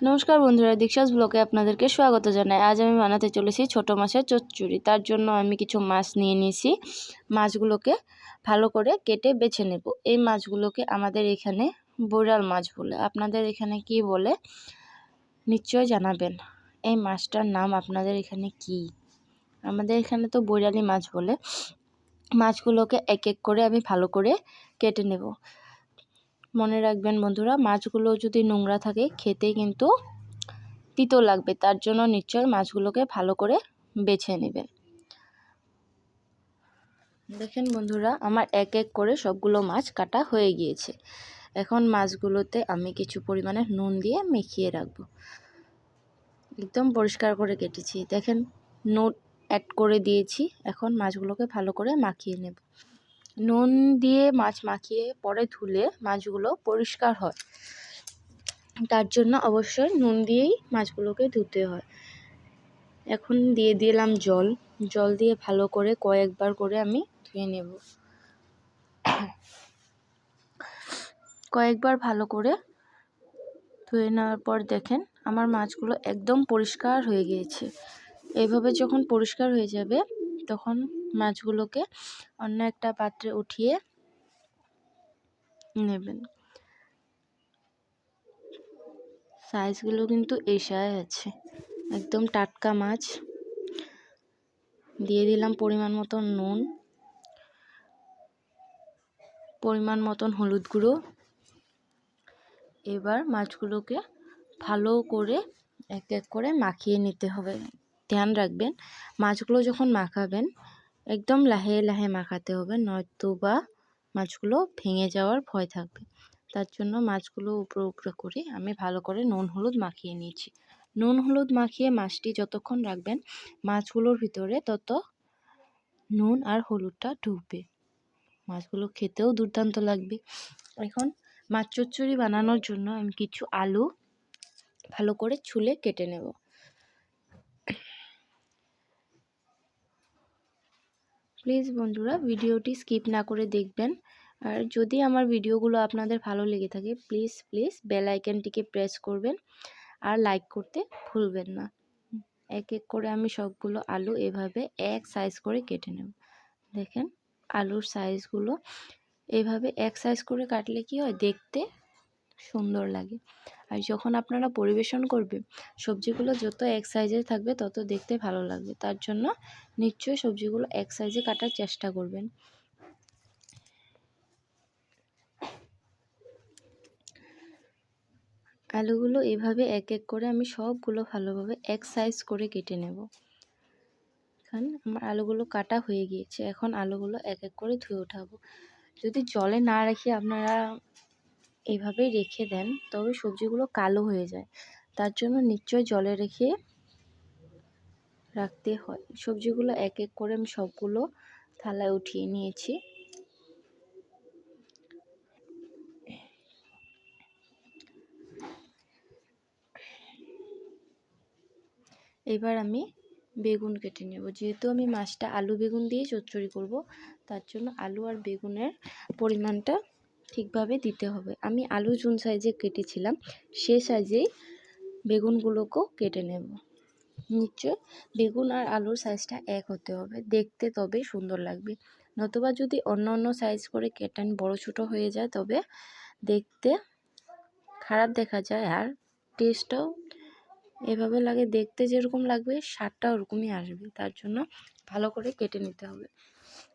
নমস্কার বন্ধুরা, দীক্ষাস ব্লকে আপনাদেরকে স্বাগত জানাই। আজ আমি বানাতে চলেছি ছোট মাছের চচ্চড়ি। তার জন্য আমি কিছু মাছ নিয়ে নিয়েছি। মাছগুলোকে ভালো করে কেটে বেছে নেব। এই মাছগুলোকে আমাদের এখানে বৈরাল মাছ বলে। আপনাদের এখানে কি বলে নিশ্চয় জানাবেন। এই মাছটার নাম আপনাদের এখানে কি? আমাদের এখানে তো বৈরালি মাছ বলে। মাছগুলোকে এক এক করে আমি ভালো করে কেটে নেব। মনে রাখবেন বন্ধুরা, মাছগুলো যদি নোংরা থাকে খেতে কিন্তু তিতো লাগবে, তার জন্য নিশ্চয় মাছগুলোকে ভালো করে বেছে নেবেন। দেখেন বন্ধুরা, আমার এক এক করে সবগুলো মাছ কাটা হয়ে গিয়েছে। এখন মাছগুলোতে আমি কিছু পরিমাণে নুন দিয়ে মেখিয়ে রাখব। একদম পরিষ্কার করে কেটেছি। দেখেন, নুন অ্যাড করে দিয়েছি। এখন মাছগুলোকে ভালো করে মাখিয়ে নেব। নুন দিয়ে মাছ মাখিয়ে পরে ধুলে মাছগুলো পরিষ্কার হয়। তার জন্য অবশ্যই নুন দিয়েই মাছগুলোকে ধুতে হয়। এখন দিয়ে দিলাম জল। জল দিয়ে ভালো করে কয়েকবার করে আমি ধুয়ে নেব। কয়েকবার ভালো করে ধুয়ে নেওয়ার পর দেখেন আমার মাছগুলো একদম পরিষ্কার হয়ে গিয়েছে। এইভাবে যখন পরিষ্কার হয়ে যাবে তখন মাছগুলোকে অন্য একটা পাত্রে উঠিয়ে নেবেন। সাইজগুলো কিন্তু এসায় আছে। একদম টাটকা মাছ। দিয়ে দিলাম পরিমাণ মতন নুন, পরিমাণ মতন হলুদ গুঁড়ো। এবার মাছগুলোকে ভালো করে এক এক করে মাখিয়ে নিতে হবে। ধ্যান রাখবেন। মাছগুলো যখন মাখাবেন, একদম লাহে লাহে মাখাতে হবে নয়তো বা মাছগুলো ভেঙে যাওয়ার ভয় থাকবে। তার জন্য মাছগুলো উপরে উপরে করে আমি ভালো করে নুন হলুদ মাখিয়ে নিয়েছি। নুন হলুদ মাখিয়ে মাছটি যতক্ষণ রাখবেন, মাছগুলোর ভিতরে তত নুন আর হলুদটা ঢুকবে মাছগুলো খেতেও দুর্দান্ত লাগবে। এখন মাছ চচ্চড়ি বানানোর জন্য আমি কিছু আলু ভালো করে ছুলে কেটে নেব। প্লিজ বন্ধুরা ভিডিওটি স্কিপ না করে দেখবেন। আর যদি আমার ভিডিওগুলো আপনাদের ভালো লেগে থাকে, প্লিজ প্লিজ বেল আইকনটিকে প্রেস করবেন আর লাইক করতে ভুলবেন না। এক এক করে আমি সবগুলো আলু এভাবে এক সাইজ করে কেটে নেব। দেখেন আলুর সাইজগুলো এভাবে এক সাইজ করে কাটলে কি হয়? দেখতে সুন্দর লাগে। আর যখন আপনারা পরিবেশন করবেন, সবজিগুলো যত এক সাইজের থাকবে তত দেখতে ভালো লাগবে। তার জন্য নিশ্চয়ই সবজিগুলো এক সাইজে কাটার চেষ্টা করবেন। আলুগুলো এভাবে এক এক করে আমি সবগুলো ভালোভাবে এক সাইজ করে কেটে নেব। এখন আমার আলুগুলো কাটা হয়ে গিয়েছে, এখন আলুগুলো এক এক করে ধুয়ে উঠাবো। যদি জলে না রেখে আপনারা এভাবেই রেখে দেন, তবে সবজিগুলো কালো হয়ে যায়। তার জন্য নিশ্চয় জলে রেখে রাখতে হয়। সবজিগুলো এক এক করে আমি সবগুলো থালায় উঠিয়ে নিয়েছি। এবার আমি বেগুন কেটে নেব। যেহেতু আমি মাছটা আলু বেগুন দিয়ে চচ্চড়ি করব, তার জন্য আলু আর বেগুনের পরিমাণটা ঠিকভাবে দিতে হবে। আমি আলু চুন সাইজে কেটেছিলাম, সে সাইজেই বেগুনগুলোকেও কেটে নেব। নিশ্চয় বেগুন আর আলুর সাইজটা এক হতে হবে। দেখতে তবে সুন্দর লাগবে। নতুবা যদি অন্য অন্য সাইজ করে কেটেন, বড় ছোটো হয়ে যায়, তবে দেখতে খারাপ দেখা যায় আর টেস্টটাও এভাবে লাগে। দেখতে যেরকম লাগবে স্বাদটা ওরকমই আসবে। তার জন্য ভালো করে কেটে নিতে হবে।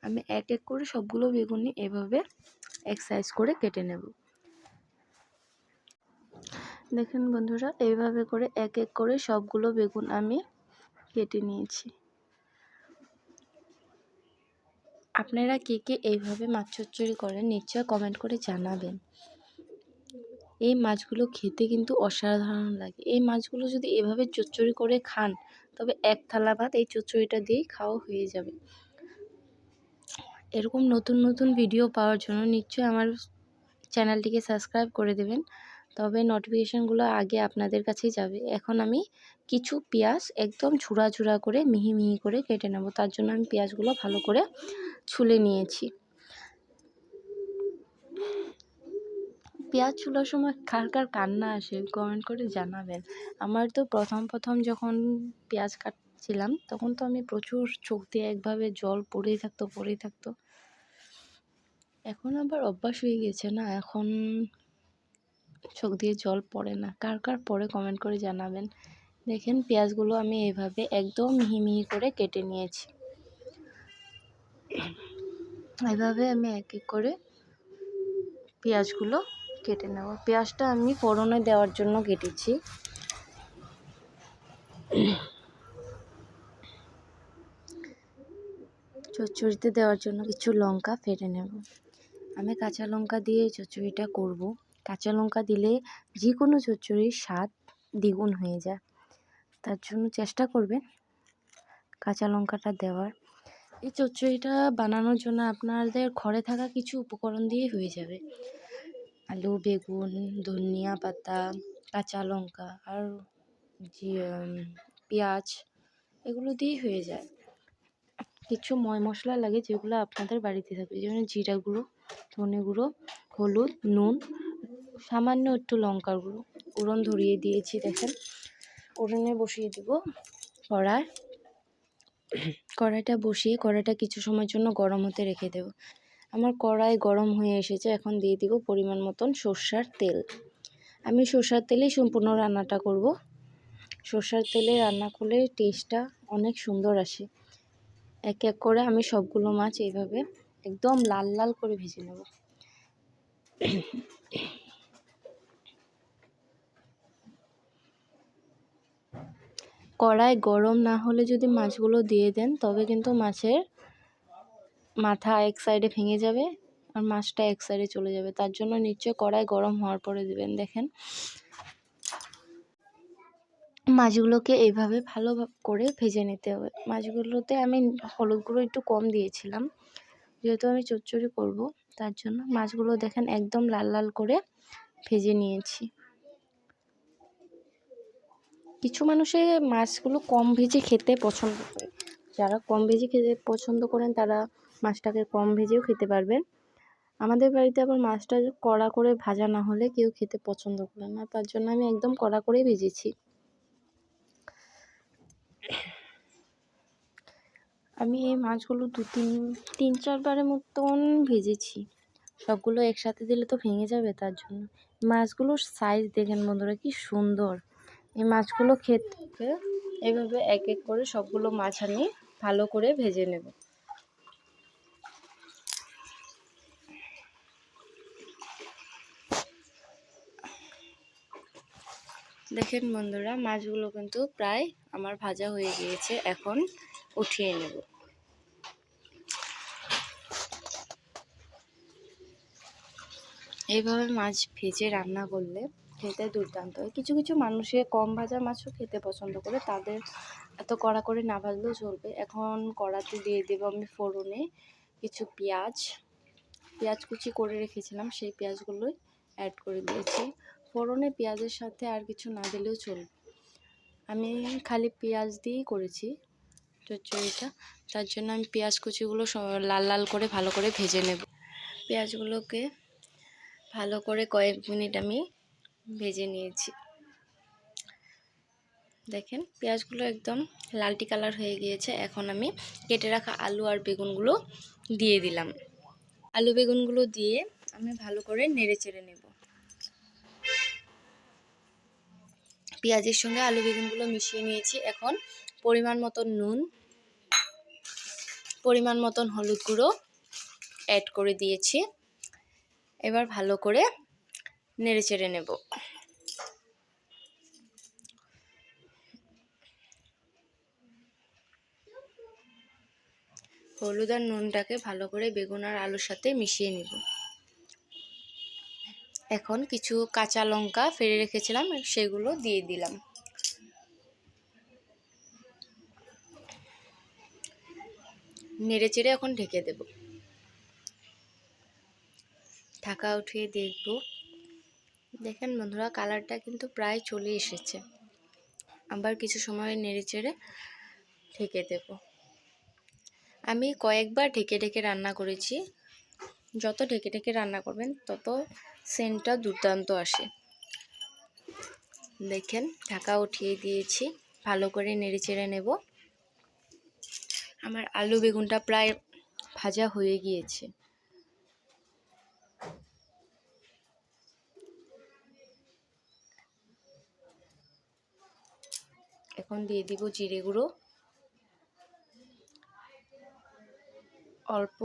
আমি এক এক করে সবগুলো বেগুনি এভাবে এক সাইজ করে কেটে নেব। দেখেন বন্ধুরা, এইভাবে করে এক এক করে সবগুলো বেগুন আমি কেটে নিয়েছি। আপনারা কে কে এইভাবে মাছ চচ্চড়ি করেন নিশ্চয় কমেন্ট করে জানাবেন। এই মাছগুলো খেতে কিন্তু অসাধারণ লাগে। এই মাছগুলো যদি এভাবে চচ্চড়ি করে খান, তবে এক থালা ভাত এই চচ্চড়িটা দিয়েই খাওয়া হয়ে যাবে। এরকম নতুন নতুন ভিডিও পাওয়ার জন্য নিশ্চয়ই আমার চ্যানেলটিকে সাবস্ক্রাইব করে দেবেন। তবে নোটিফিকেশানগুলো আগে আপনাদের কাছেই যাবে। এখন আমি কিছু পেঁয়াজ একদম ঝুড়া ঝুড়া করে, মিহি মিহি করে কেটে নেব। তার জন্য আমি পেঁয়াজগুলো ভালো করে ছুলে নিয়েছি। পেঁয়াজ চুলার সময় কার কার কান্না আসে কমেন্ট করে জানাবেন। আমার তো প্রথম প্রথম যখন পেঁয়াজ কাটছিলাম তখন তো আমি প্রচুর চোখ দিয়ে একভাবে জল পড়েই থাকতো পড়েই থাকতো। এখন আবার অভ্যাস হয়ে গেছে না, এখন চোখ দিয়ে জল পড়ে না। কার কার পরে কমেন্ট করে জানাবেন। দেখেন পেঁয়াজগুলো আমি এভাবে একদম মিহি মিহি করে কেটে নিয়েছি। এভাবে আমি এক এক করে পেঁয়াজগুলো কেটে নেব। পেঁয়াজটা আমি ফোড়নে দেওয়ার জন্য কেটেছি। চচ্চড়িতে দেওয়ার জন্য কিছু লঙ্কা ফেটে নেব। আমি কাঁচা লঙ্কা দিয়ে চচ্চড়িটা করব। কাঁচা লঙ্কা দিলে যে কোনো চচ্চড়ির স্বাদ দ্বিগুণ হয়ে যায়। তার জন্য চেষ্টা করবেন কাঁচা লঙ্কাটা দেওয়ার। এই চচ্চড়িটা বানানোর জন্য আপনাদের ঘরে থাকা কিছু উপকরণ দিয়ে হয়ে যাবে। আলু, বেগুন, ধনিয়া পাতা, কাঁচা লঙ্কা আর যে পেঁয়াজ এগুলো দিয়েই হয়ে যায়। কিছু ময় মশলা লাগে যেগুলো আপনাদের বাড়িতে থাকবে। যেমন জিরা গুঁড়ো, ধনে গুঁড়ো, হলুদ, নুন, সামান্য একটু লঙ্কার গুঁড়ো। উড়ন ধরিয়ে দিয়েছি দেখেন। উড়নে বসিয়ে দিব কড়াই কড়াইটা বসিয়ে কড়াইটা কিছু সময়ের জন্য গরম হতে রেখে দেব। আমার কড়াই গরম হয়ে এসেছে, এখন দিয়ে দিব পরিমাণ মতন সর্ষার তেল। আমি সর্ষার তেলেই সম্পূর্ণ রান্নাটা করব। সর্ষার তেলে রান্না করলে টেস্টটা অনেক সুন্দর আসে। এক এক করে আমি সবগুলো মাছ এইভাবে একদম লাল লাল করে ভেজে নেব। কড়াই গরম না হলে যদি মাছগুলো দিয়ে দেন, তবে কিন্তু মাছের মাথা এক সাইডে ভেঙে যাবে আর মাছটা এক সাইডে চলে যাবে। তার জন্য নিশ্চয় কড়াই গরম হওয়ার পরে দেবেন। দেখেন মাছগুলোকে এইভাবে ভালো করে ভেজে নিতে হবে। মাছগুলোতে আমি হলুদ গুঁড়ো একটু কম দিয়েছিলাম। যেহেতু আমি চচ্চড়ি করব, তার জন্য মাছগুলো দেখেন একদম লাল লাল করে ভেজে নিয়েছি। কিছু মানুষে মাছগুলো কম ভেজে খেতে পছন্দ করে। যারা কম ভেজে খেতে পছন্দ করেন, তারা মাছটাকে কম ভেজেও খেতে পারবেন। আমাদের বাড়িতে আবার মাছটা কড়া করে ভাজা না হলে কেউ খেতে পছন্দ করে না। তার জন্য আমি একদম কড়া করেই ভেজেছি। আমি এই মাছগুলো দু তিন তিন চারবারের মতন ভেজেছি। সবগুলো একসাথে দিলে তো ভেঙে যাবে তার জন্য। মাছগুলোর সাইজ দেখেন বন্ধুরা, কি সুন্দর। এই মাছগুলো খেতে এভাবে এক এক করে সবগুলো মাছ আমি ভালো করে ভেজে নেব। দেখেন বন্ধুরা, মাছগুলো কিন্তু প্রায় আমার ভাজা হয়ে গিয়েছে, এখন উঠিয়ে নেব। এইভাবে মাছ ভেজে রান্না করলে খেতে দুর্দান্ত হয়। কিছু কিছু মানুষে কম ভাজা মাছও খেতে পছন্দ করে, তাদের এত কড়া করে না ভাজলেও চলবে। এখন কড়াতে দিয়ে দেবো আমি ফোড়নে কিছু পেঁয়াজ। পেঁয়াজ কুচি করে রেখেছিলাম, সেই পেঁয়াজগুলোই অ্যাড করে দিয়েছি। ফোড়নে পেঁয়াজের সাথে আর কিছু না দিলেও চলবে। আমি খালি পেঁয়াজ দিয়েই করেছি চচ্চড়িটা তার জন্য আমি পেঁয়াজ কুচিগুলো লাল লাল করে ভালো করে ভেজে নেব। পেঁয়াজগুলোকে ভালো করে কয়েক মিনিট আমি ভেজে নিয়েছি। দেখেন, পেঁয়াজগুলো একদম লালটি কালার হয়ে গিয়েছে। এখন আমি কেটে রাখা আলু আর বেগুনগুলো দিয়ে দিলাম। আলু বেগুনগুলো দিয়ে আমি ভালো করে নেড়ে চেড়ে নেব। পেঁয়াজের সঙ্গে আলু বেগুনগুলো মিশিয়ে নিয়েছি। এখন পরিমাণ মতন নুন, পরিমাণ মতন হলুদ গুঁড়ো অ্যাড করে দিয়েছি। এবার ভালো করে নেড়ে চেড়ে নেব। হলুদ আর নুনটাকে ভালো করে বেগুন আর আলুর সাথে মিশিয়ে নিব। এখন কিছু কাঁচা লঙ্কা ফেলে রেখেছিলাম, সেগুলো দিয়ে দিলাম। নেড়ে চেড়ে এখন ঢেকে দেব। ঢাকা উঠিয়ে দেখব। দেখেন বন্ধুরা, কালারটা কিন্তু প্রায় চলে এসেছে। আবার কিছু সময় নেড়ে চেড়ে ঢেকে দেব। আমি কয়েকবার ঢেকে ঢেকে রান্না করেছি। যত ঢেকে ঢেকে রান্না করবেন, তত সেন্টটা দুর্দান্ত আসে। দেখেন, ঢাকা উঠিয়ে দিয়েছি। ভালো করে নেড়ে চেড়ে নেব। আমার আলু বেগুনটা প্রায় ভাজা হয়ে গিয়েছে। এখন দিয়ে দিব জিরে গুঁড়ো। অল্প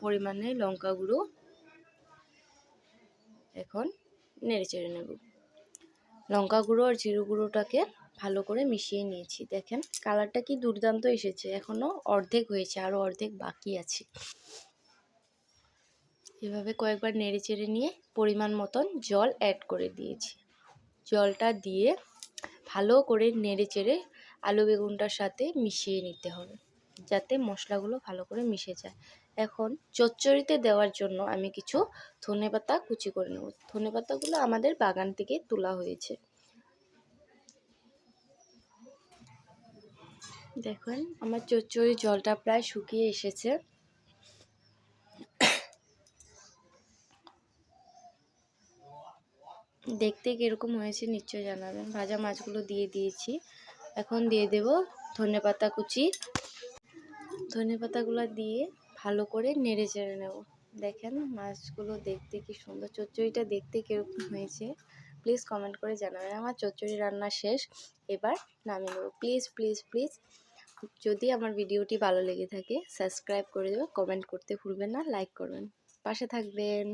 পরিমাণে লঙ্কা গুঁড়ো। নেড়ে চেড়ে নেব। লঙ্কা গুঁড়ো আর জিরে গুঁড়োটাকে ভালো করে মিশিয়ে নিয়েছি। দেখেন, কালারটা কি দুর্দান্ত এসেছে। এখনও অর্ধেক হয়েছে আরও অর্ধেক বাকি আছে। এভাবে কয়েকবার নেড়ে চেড়ে নিয়ে পরিমাণ মতন জল অ্যাড করে দিয়েছি। জলটা দিয়ে ভালো করে নেড়ে চেড়ে আলু বেগুনটার সাথে মিশিয়ে নিতে হবে, যাতে মশলাগুলো ভালো করে মিশে যায়। এখন চচ্চড়িতে দেওয়ার জন্য আমি কিছু ধনেপাতা কুচি করে নেব। ধনেপাতাগুলো আমাদের বাগান থেকে তোলা হয়েছে। দেখুন, আমার চচ্চড়ি জলটা প্রায় শুকিয়ে এসেছে। দেখতে কীরকম হয়েছে নিশ্চয় জানাবেন। ভাজা মাছগুলো দিয়ে দিয়েছি। এখন দিয়ে দেব ধনে পাতা কুচি। ধনে পাতাগুলো দিয়ে ভালো করে নেড়ে চেড়ে নেব। দেখেন মাছগুলো দেখতে কি সুন্দর। চচ্চড়িটা দেখতে কীরকম হয়েছে? প্লিজ কমেন্ট করে জানাবেন। আমার চচ্চড়ি রান্না শেষ। এবার নামিয়ে নেব। প্লিজ প্লিজ প্লিজ যদি আমার ভিডিওটি ভালো লেগে থাকে সাবস্ক্রাইব করে দেবে কমেন্ট করতে ভুলবেন না লাইক করবেন। পাশে থাকবেন।